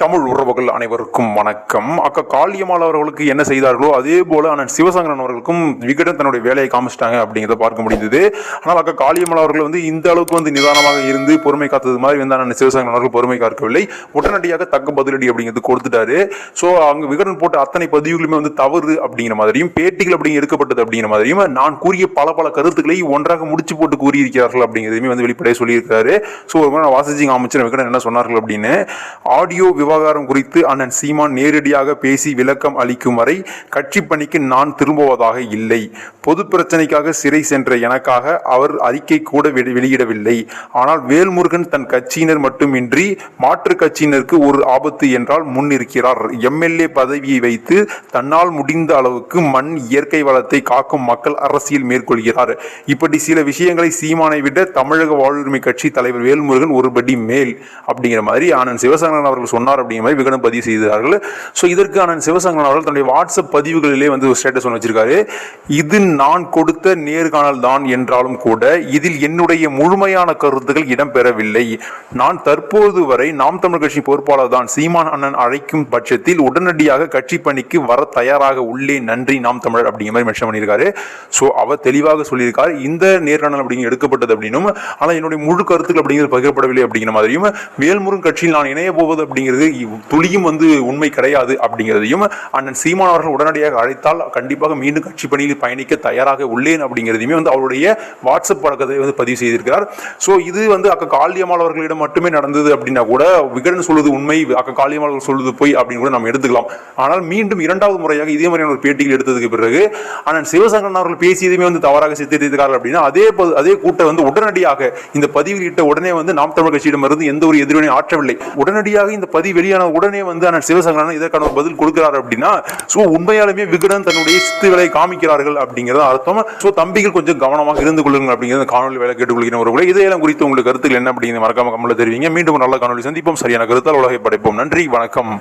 தமிழ் உறவுகள் அனைவருக்கும் வணக்கம். அக்கா காளியம்மாள் அவர்களுக்கு என்ன செய்தார்களோ அதே போல அண்ணன் சிவசங்கரன் அவர்களுக்கும் விகடன் தன்னுடைய வேலையை காமிச்சிட்டாங்க அப்படிங்கிறத பார்க்க முடிந்தது. ஆனால் அக்கா காளியம்மாள் அவர்கள் வந்து இந்த அளவுக்கு வந்து நிதானமாக இருந்து பொறுமை காத்தது மாதிரி வந்து அண்ணன் சிவசங்கரன் அவர்கள் பொறுமை காக்கவில்லை. உடனடியாக தக்க பதிலடி அப்படிங்கிறது கொடுத்துட்டாரு. ஸோ அங்கே விகடன் போட்ட அத்தனை பதிவுகளுமே வந்து தவறு அப்படிங்கிற மாதிரியும் பேட்டிகள் அப்படிங்க எடுக்கப்பட்டது அப்படிங்கிற மாதிரியும் நான் கூறிய பல பல கருத்துக்களை ஒன்றாக முடிச்சு போட்டு கூறியிருக்கிறார்கள் அப்படிங்கிறதையுமே வந்து வெளிப்படையாக சொல்லியிருக்காரு ஸோ ஒரு முறை வாசிஜிங் அமைச்சர் விகடன் என்ன சொன்னார்கள் அப்படின்னு ஆடியோ விவகாரம் குறித்து அண்ணன் சீமான் நேரடியாக பேசி விளக்கம் அளிக்கும் வரை கட்சி பணிக்கு நான் திரும்புவதாக இல்லை. பொது பிரச்சனைக்காக சிறை சென்ற எனக்காக அவர் அறிக்கை கூட வெளியிடவில்லை. ஆனால் வேல்முருகன் தன் கட்சியினர் மட்டுமின்றி மாற்று கட்சியினருக்கு ஒரு ஆபத்து என்றால் முன்னிருக்கிறார் எம்எல்ஏ பதவியை வைத்து தன்னால் முடிந்த அளவுக்கு மண் இயற்கை வளத்தை காக்கும் மக்கள் அரசியல் மேற்கொள்கிறார். இப்படி சில விஷயங்களை சீமானை விட தமிழக வாழ்வுரிமை கட்சி தலைவர் வேல்முருகன் ஒரு படி மேல். அப்படிங்கிற மாதிரி ஆனந்த் சிவசங்கரன் அவர்கள் சொன்னார். அப்படிங்கிற மாதிரி விகடன் பதிவு செய்தார்கள் ஸோ இதற்கு அண்ணன் சிவசங்கரன் அவர்கள் தன்னுடைய வாட்ஸ்அப் பதிவுகளிலே வந்து ஒரு ஸ்டேட்டஸ் ஒன்று வச்சிருக்காரு. இது நான் கொடுத்த நேர்காணல் தான் என்றாலும் கூட இதில் என்னுடைய முழுமையான கருத்துக்கள் இடம்பெறவில்லை. நான் தற்போது வரை நாம் தமிழ் கட்சி பொறுப்பாளர் தான் சீமான் அண்ணன் அழைக்கும் பட்சத்தில் உடனடியாக கட்சி பணிக்கு வர தயாராக உள்ளே நன்றி நாம் தமிழர் அப்படிங்கிற மாதிரி மென்ஷன் பண்ணியிருக்காரு. ஸோ அவர் தெளிவாக சொல்லியிருக்காரு. இந்த நேர்காணல் அப்படிங்க எடுக்கப்பட்டது அப்படின்னும் ஆனால் என்னுடைய முழு கருத்துக்கள் அப்படிங்கிறது பகிரப்படவில்லை அப்படிங்கிற மாதிரியும் வேல்முருகன் கட்சியில் நான் இணைய போவது அப்படிங்கிறது துளியும் வந்து உண்மை கிடையாது அப்படிங்கிறதையும் அண்ணன் சீமான் அவர்கள் உடனடியாக அழைத்தால் கண்டிப்பாக மீண்டும் கட்சி பணியில் பயணிக்க தயாராக உள்ளேன் அப்படிங்கிறதையுமே வந்து அவருடைய வாட்ஸ்அப் பழக்கத்தை வந்து பதிவு செய்திருக்கிறார். ஸோ இது வந்து அக்க காளியம்மாள் அவர்களிடம் மட்டுமே நடந்தது அப்படின்னா கூட விகடன் சொல்வது உண்மை அக்க காளியம்மாள் சொல்வது போய் அப்படின்னு கூட நம்ம எடுத்துக்கலாம். ஆனால் மீண்டும் இரண்டாவது முறையாக இதே மாதிரியான ஒரு பேட்டியில் எடுத்ததுக்கு பிறகு அண்ணன் சிவசங்கரன் அவர்கள் பேசியதுமே வந்து தவறாக சித்தரித்திருக்கிறார்கள் அப்படின்னா அதே அதே கூட்டம் வந்து உடனடியாக இந்த பதிவில் இட்ட உடனே வந்து நாம் தமிழ் கட்சியிடமிருந்து எந்த ஒரு எதிர்வினையும் ஆற்றவில்லை. உடனடியாக இந்த பதிவு வெளியான உடனே வந்து அண்ணன் சிவசங்கரன் இதற்கான ஒரு பதில் கொடுக்கிறார் அப்படின்னா ஸோ உண்மையாலுமே விகடன் தன்னுடைய சித்து காமிக்கிறார்கள் அப்படிங்கிறத அர்த்தம். ஸோ தம்பிகள் கொஞ்சம் கவனமாக இருந்து கொள்ளுங்கள் அப்படிங்கிறது காணொலி வேலை கேட்டுக்கொள்கிறேன் ஒரு இதையெல்லாம் குறித்து உங்களுக்கு கருத்துக்கள் என்ன அப்படிங்கிறது மறக்காம கம்மல தெரிவிங்க. மீண்டும் நல்ல காணொலி சந்திப்போம். சரியான கருத்தால் உலகை படைப்போம். நன்றி வணக்கம்.